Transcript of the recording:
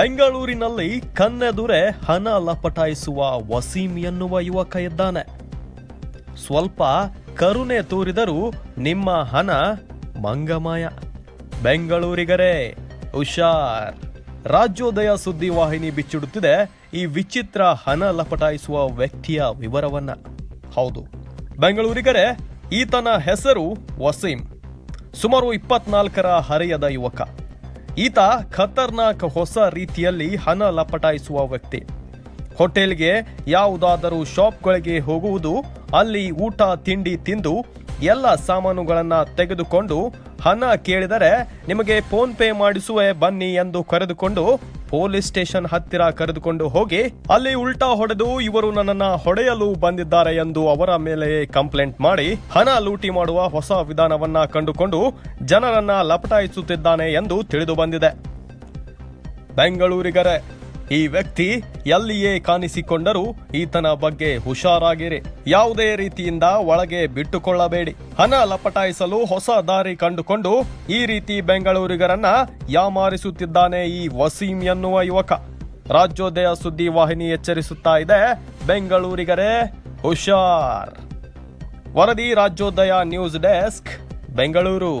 ಬೆಂಗಳೂರಿನಲ್ಲಿ ಕನ್ನೆದುರೆ ಹಣ ಲಪಟಾಯಿಸುವ ವಸೀಂ ಎನ್ನುವ ಯುವಕ ಇದ್ದಾನೆ. ಸ್ವಲ್ಪ ಕರುಣೆ ತೋರಿದರೂ ನಿಮ್ಮ ಹಣ ಮಂಗಮಾಯ. ಬೆಂಗಳೂರಿಗರೇ, ಹುಷಾರ್. ರಾಜ್ಯೋದಯ ಸುದ್ದಿವಾಹಿನಿ ಬಿಚ್ಚಿಡುತ್ತಿದೆ. ಈ ವಿಚಿತ್ರ ಹಣ ಲಪಟಾಯಿಸುವ ವ್ಯಕ್ತಿಯ ವಿವರವನ್ನ. ಹೌದು. ಬೆಂಗಳೂರಿಗರೇ, ಈತನ ಹೆಸರು ವಸೀಂ. ಸುಮಾರು ಇಪ್ಪತ್ನಾಲ್ಕರ ಹರೆಯದ ಯುವಕ. ಈತ ಖತರ್ನಾಕ್ ಹೊಸ ರೀತಿಯಲ್ಲಿ ಹಣ ಲಪಟಾಯಿಸುವ ವ್ಯಕ್ತಿ. ಹೋಟೆಲ್ಗೆ ಯಾವುದಾದರೂ ಶಾಪ್ಗಳಿಗೆ ಹೋಗುವುದು, ಅಲ್ಲಿ ಊಟ, ತಿಂಡಿ ತಿಂದು ಎಲ್ಲ ಸಾಮಾನುಗಳನ್ನು ತೆಗೆದುಕೊಂಡು ಹಣ ಕೇಳಿದರೆ ನಿಮಗೆ ಫೋನ್ ಪೇ ಮಾಡಿಸುವೆ ಬನ್ನಿ ಎಂದು ಕರೆದುಕೊಂಡು ಪೊಲೀಸ್ ಸ್ಟೇಷನ್ ಹತ್ತಿರ ಕರೆದುಕೊಂಡು ಹೋಗಿ ಅಲ್ಲಿ ಉಲ್ಟಾ ಹೊಡೆದು ಇವರು ನನ್ನನ್ನ ಹೊಡೆಯಲು ಬಂದಿದ್ದಾರೆ ಎಂದು ಅವರ ಮೇಲೆ ಕಂಪ್ಲೇಂಟ್ ಮಾಡಿ ಹಣ ಲೂಟಿ ಮಾಡುವ ಹೊಸ ವಿಧಾನವನ್ನ ಕಂಡುಕೊಂಡು ಜನರನ್ನ ಲಪಟಾಯಿಸುತ್ತಿದ್ದಾನೆ ಎಂದು ತಿಳಿದು ಬಂದಿದೆ. ಬೆಂಗಳೂರಿಗರೇ. ಈ ವ್ಯಕ್ತಿ ಎಲ್ಲಿಯೇ ಕಾಣಿಸಿಕೊಂಡರೂ ಈತನ ಬಗ್ಗೆ ಹುಷಾರಾಗಿರಿ. ಯಾವುದೇ ರೀತಿಯಿಂದ ಒಳಗೆ ಬಿಟ್ಟುಕೊಳ್ಳಬೇಡಿ. ಹಣ ಲಪಟಾಯಿಸಲು ಹೊಸ ದಾರಿ ಕಂಡುಕೊಂಡು ಈ ರೀತಿ ಬೆಂಗಳೂರಿಗರನ್ನ ಯಾಮಾರಿಸುತ್ತಿದ್ದಾನೆ ಈ ವಸೀಂ ಎನ್ನುವ ಯುವಕ. ರಾಜ್ಯೋದಯ ಸುದ್ದಿ ವಾಹಿನಿ ಎಚ್ಚರಿಸುತ್ತಾ ಇದೆ. ಬೆಂಗಳೂರಿಗರೇ, ಹುಷಾರ್. ವರದಿ ರಾಜ್ಯೋದಯ ನ್ಯೂಸ್ ಡೆಸ್ಕ್, ಬೆಂಗಳೂರು.